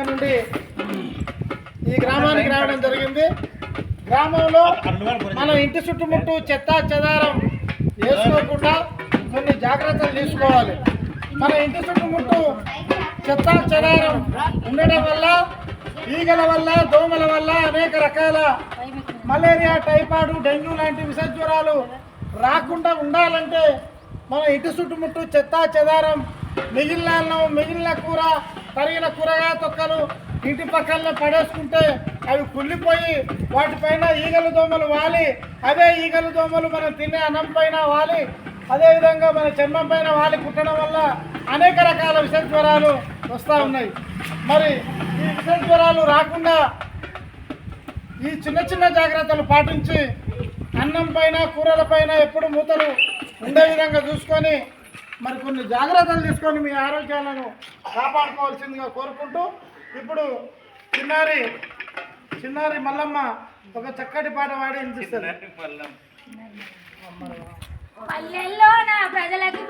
నుండి ఈ గ్రామానికి రావడం జరిగింది. గ్రామంలో మనం ఇంటి చుట్టుముట్టు చెత్త చెదారం వేసుకోకుండా కొన్ని జాగ్రత్తలు తీసుకోవాలి. మన ఇంటి చుట్టుముట్టు చెత్త చెదారం ఉండడం వల్ల ఈగల వల్ల దోమల వల్ల అనేక రకాల మలేరియా టైఫాయిడ్ డెంగ్యూ లాంటి విష జ్వరాలు రాకుండా ఉండాలంటే మన ఇంటి చుట్టుముట్టు చెత్త చెదారం మిగిలిన అన్నం మిగిలిన కూర తరిగిన కూరగాయ తొక్కలు ఇంటి పక్కన పడేసుకుంటే అవి కుళ్ళిపోయి వాటిపైన ఈగలు దోమలు వాలి. అదే ఈగలు దోమలు మనం తినే అన్నం పైన వాలి. అదేవిధంగా మన చర్మం పైన వాలి కుట్టడం వల్ల అనేక రకాల విష జ్వరాలు వస్తూ ఉన్నాయి. మరి ఈ విష జ్వరాలు రాకుండా ఈ చిన్న చిన్న జాగ్రత్తలు పాటించి అన్నం పైన కూరల పైన ఎప్పుడు మూతలు ఉండే విధంగా చూసుకొని మరి కొన్ని జాగ్రత్తలు తీసుకొని మీ ఆరోగ్యాలను కాపాడుకోవాల్సిందిగా కోరుకుంటూ ఇప్పుడు చిన్నారి చిన్నారి మల్లమ్మ ఒక చక్కటి పాట పాడి వినిపిస్తుంది పల్లెల్లో నా ప్రజలకు